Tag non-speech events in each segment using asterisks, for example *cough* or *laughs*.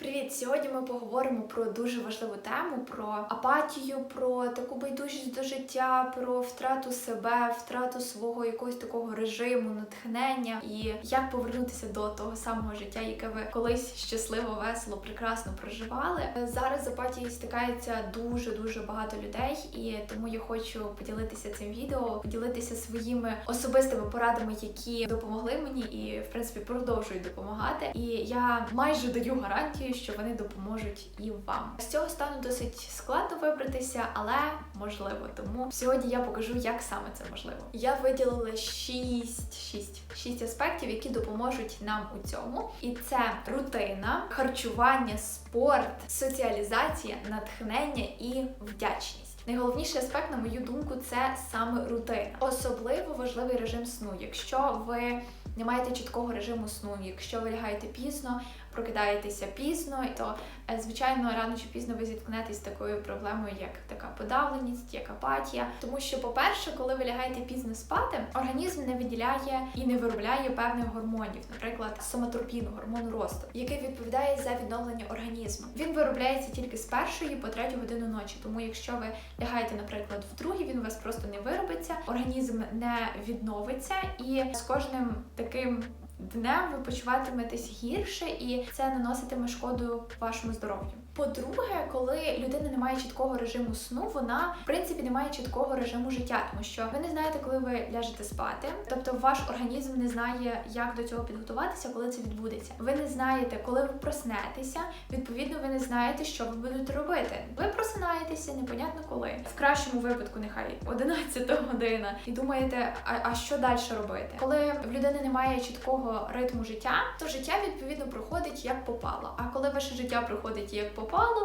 Привіт! Сьогодні ми поговоримо про дуже важливу тему: про апатію, про таку байдужість до життя, про втрату себе, втрату свого якогось такого режиму, натхнення і як повернутися до того самого життя, яке ви колись щасливо, весело, прекрасно проживали. Зараз з апатією стикається дуже дуже багато людей, і тому я хочу поділитися цим відео, поділитися своїми особистими порадами, які допомогли мені, і в принципі продовжують допомагати. І я майже даю гарантію, що вони допоможуть і вам. З цього стану досить складно вибратися, але можливо. Тому сьогодні я покажу, як саме це можливо. Я виділила 6, 6, 6 аспектів, які допоможуть нам у цьому. І це рутина, харчування, спорт, соціалізація, натхнення і вдячність. Найголовніший аспект, на мою думку, це саме рутина. Особливо важливий режим сну. Якщо ви не маєте чіткого режиму сну, якщо ви лягаєте пізно, прокидаєтеся пізно, то е, звичайно рано чи пізно ви зіткнетесь з такою проблемою, як така подавленість, як апатія. Тому що, по-перше, коли ви лягаєте пізно спати, організм не виділяє і не виробляє певних гормонів, наприклад, соматропіну, гормону росту, який відповідає за відновлення організму. Він виробляється тільки з першої по третю годину ночі. Тому, якщо ви лягаєте, наприклад, в другій, він у вас просто не виробиться, організм не відновиться, і з кожним таким днем ви почуватиметесь гірше, і це наноситиме шкоду вашому здоров'ю. По-друге, коли людина не має чіткого режиму сну, вона в принципі не має чіткого режиму життя, тому що ви не знаєте, коли ви ляжете спати. Тобто ваш організм не знає, як до цього підготуватися, коли це відбудеться. Ви не знаєте, коли ви проснетеся. Відповідно, ви не знаєте, що ви будете робити. Ви просинаєтеся, непонятно коли. В кращому випадку, нехай 11 година, і думаєте, а, а що далі робити? Коли в людини немає чіткого ритму життя, то життя відповідно проходить як попало. А коли ваше життя проходить як попало,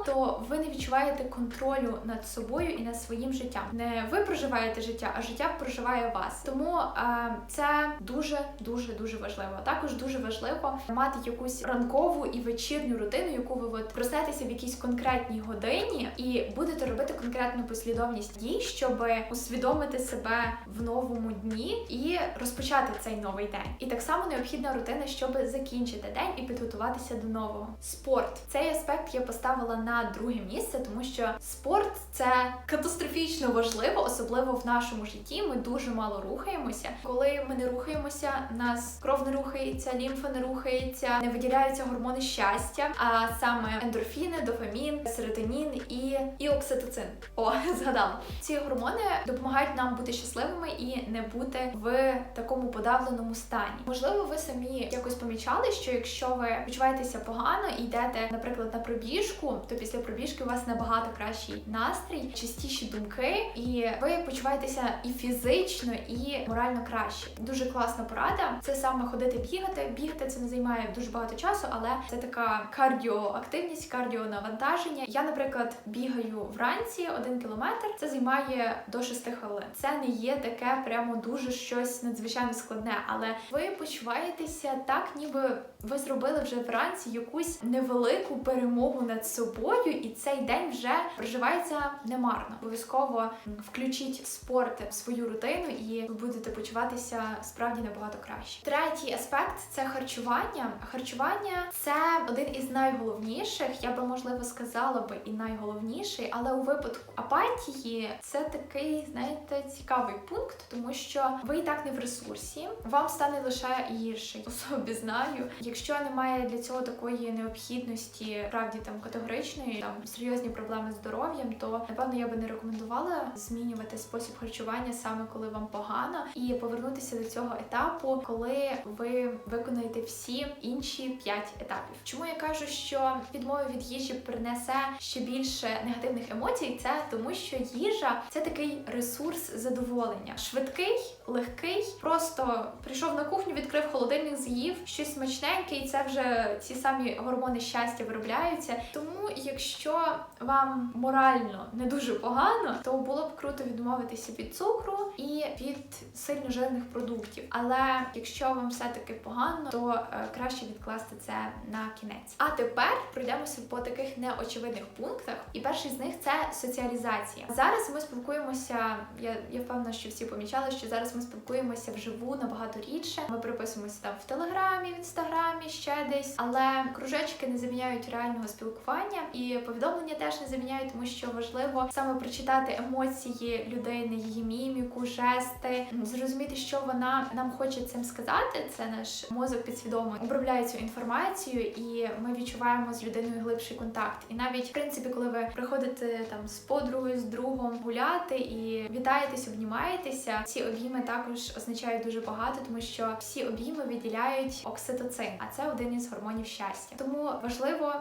то ви не відчуваєте контролю над собою і над своїм життям. Не ви проживаєте життя, а життя проживає вас. Тому е, це дуже дуже дуже важливо. Також дуже важливо мати якусь ранкову і вечірню рутину, яку ви от проснетеся в якійсь конкретній годині і будете робити конкретну послідовність дій, щоб усвідомити себе в новому дні і розпочати цей новий день. І так само необхідна рутина, щоб закінчити день і підготуватися до нового. Спорт цей аспект я поставила на друге місце, тому що спорт це катастрофічно важливо, особливо в нашому житті. Ми дуже мало рухаємося. Коли ми не рухаємося, нас кров не рухається, лімфа не рухається, не виділяються гормони щастя, а саме ендорфіни, дофамін, серотонін і, і окситоцин. О, *laughs* згадала. Ці гормони допомагають нам бути щасливими і не бути в такому подавленому стані. Можливо, ви самі якось помічали, що якщо ви почуваєтеся погано і йдете, наприклад, на пробіжку, то після пробіжки у вас набагато кращий настрій, чистіші думки, і ви почуваєтеся і фізично, і морально краще. Дуже класна порада. Це саме ходити бігати. Бігати це не займає дуже багато часу, але це така кардіоактивність, кардіонавантаження. Я, наприклад, бігаю вранці один кілометр. Це займає до 6 хвилин. Це не є таке прямо дуже щось надзвичайно складне, але ви почуваєтеся так, ніби ви зробили вже вранці якусь невелику перемогу над собою, і цей день вже проживається немарно. Обов'язково включіть спорт в свою рутину, і ви будете почуватися справді набагато краще. Третій аспект це харчування. Харчування це один із найголовніших. Я би можливо сказала би і найголовніший, але у випадку апатії це такий, знаєте, цікавий пункт, тому що ви і так не в ресурсі, вам стане лише гірше. По собі знаю. Якщо немає для цього такої необхідності, правді там категоричної, там серйозні проблеми з здоров'ям, то напевно я би не рекомендувала змінювати спосіб харчування саме коли вам погано, і повернутися до цього етапу, коли ви виконаєте всі інші п'ять етапів. Чому я кажу, що відмова від їжі принесе ще більше негативних емоцій? Це тому, що їжа це такий ресурс задоволення, швидкий, легкий, просто прийшов на кухню, відкрив холодильник, з'їв щось смачненьке, і це вже ці самі гормони щастя виробляються. Тому Тому, якщо вам морально не дуже погано, то було б круто відмовитися від цукру і від сильно жирних продуктів. Але якщо вам все таки погано, то е, краще відкласти це на кінець. А тепер пройдемося по таких неочевидних пунктах. І перший з них це соціалізація. Зараз ми спілкуємося. Я, я впевнена, що всі помічали, що зараз ми спілкуємося вживу набагато рідше. Ми переписуємося там в телеграмі, в інстаграмі, ще десь, але кружечки не заміняють реального спілкування, і повідомлення теж не заміняють, тому що важливо саме прочитати емоції людини, її міміку, жести, зрозуміти, що вона нам хоче цим сказати. Це наш мозок підсвідомо обробляє цю інформацію, і ми відчуваємо з людиною глибший контакт. І навіть в принципі, коли ви приходите там з подругою, з другом гуляти і вітаєтесь, обнімаєтеся, ці обійми також означають дуже багато, тому що всі обійми виділяють окситоцин, а це один із гормонів щастя. Тому важливо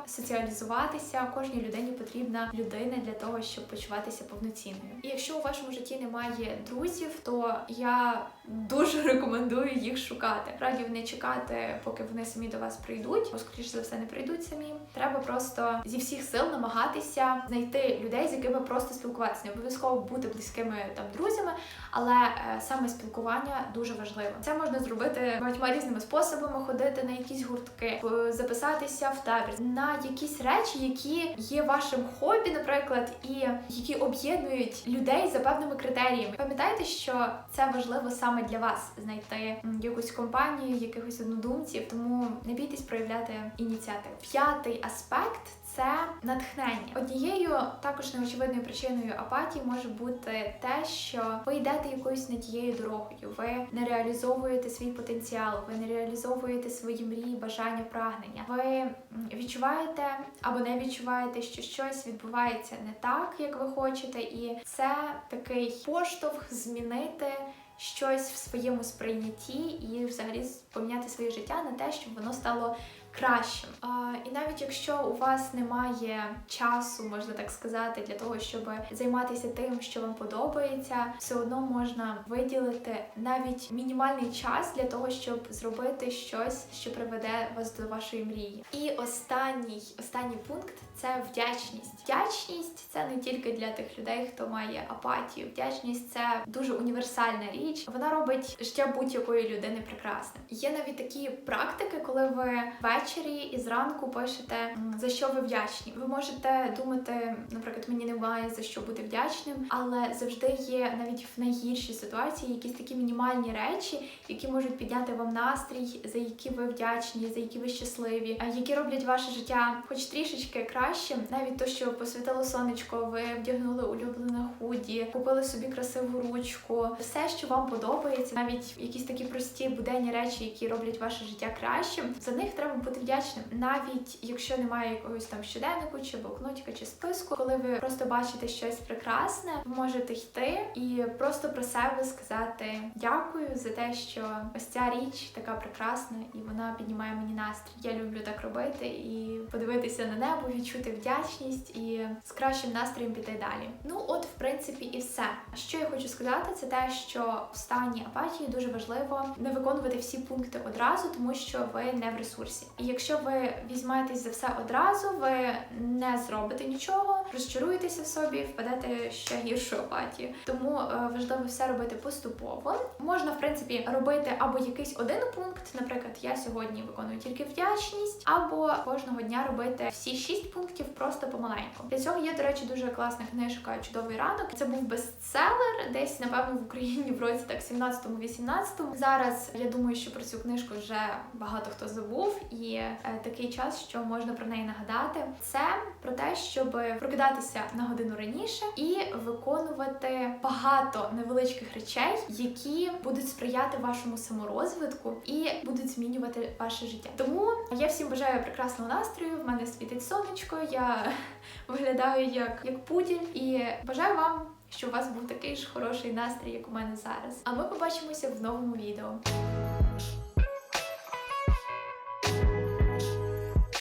соціалізуватися. Кожній людині потрібна людина для того, щоб почуватися повноцінною. І якщо у вашому житті немає друзів, то я дуже рекомендую їх шукати. Радів не чекати, поки вони самі до вас прийдуть, бо скоріш за все не прийдуть самі. Треба просто зі всіх сил намагатися знайти людей, з якими просто спілкуватися. Не обов'язково бути близькими там друзями, але е, саме спілкування дуже важливо. Це можна зробити багатьма різними способами: ходити на якісь гуртки, е, записатися в табір, на якісь речі, які є вашим хобі, наприклад, і які об'єднують людей за певними критеріями. Пам'ятайте, що це важливо саме для вас знайти якусь компанію, якихось однодумців, тому не бійтесь проявляти ініціативу. П'ятий аспект. Це натхнення. Однією також неочевидною причиною апатії може бути те, що ви йдете якоюсь не тією дорогою, ви не реалізовуєте свій потенціал, ви не реалізовуєте свої мрії, бажання, прагнення. Ви відчуваєте або не відчуваєте, що щось відбувається не так, як ви хочете, і це такий поштовх змінити. Щось в своєму сприйнятті і взагалі поміняти своє життя на те, щоб воно стало кращим. І навіть якщо у вас немає часу, можна так сказати, для того, щоб займатися тим, що вам подобається, все одно можна виділити навіть мінімальний час для того, щоб зробити щось, що приведе вас до вашої мрії. І останній останній пункт це вдячність. Вдячність це не тільки для тих людей, хто має апатію. Вдячність це дуже універсальна річ. Вона робить життя будь-якої людини прекрасним. Є навіть такі практики, коли ви ввечері і зранку пишете за що ви вдячні. Ви можете думати, наприклад, мені немає за що бути вдячним, але завжди є навіть в найгіршій ситуації якісь такі мінімальні речі, які можуть підняти вам настрій, за які ви вдячні, за які ви щасливі, які роблять ваше життя хоч трішечки кращим. Навіть то, що посвітило сонечко, ви вдягнули улюблене худі, купили собі красиву ручку, все, що вам подобається, навіть якісь такі прості буденні речі, які роблять ваше життя кращим. За них треба бути вдячним, навіть якщо немає якогось там щоденнику, чи блокнотика, чи списку, коли ви просто бачите щось прекрасне, ви можете йти і просто про себе сказати дякую за те, що ось ця річ така прекрасна, і вона піднімає мені настрій. Я люблю так робити і подивитися на небо, відчути вдячність і з кращим настроєм піти далі. Ну, от, в принципі, і все. Що я хочу сказати, це те, що в стані апатії дуже важливо не виконувати всі пункти одразу, тому що ви не в ресурсі. Якщо ви візьметесь за все одразу, ви не зробите нічого, розчаруєтеся в собі, впадете ще гіршу апатію. Тому е, важливо все робити поступово. Можна, в принципі, робити або якийсь один пункт, наприклад, я сьогодні виконую тільки вдячність, або кожного дня робити всі шість пунктів просто помаленьку. Для цього є, до речі, дуже класна книжка Чудовий ранок. Це був бестселер, десь напевно в Україні в році так 17-18. Зараз я думаю, що про цю книжку вже багато хто забув, і е, такий час, що можна про неї нагадати. Це про те, щоб прокидатися на годину раніше і виконувати багато невеличких речей, які будуть сприяти вашому саморозвитку і будуть змінювати ваше життя. Тому я всім бажаю прекрасного настрою. В мене світить сонечко. Я *laughs* виглядаю як, як пуділь, і бажаю вам. Щоб у вас був такий ж хороший настрій, як у мене зараз. А ми побачимося в новому відео.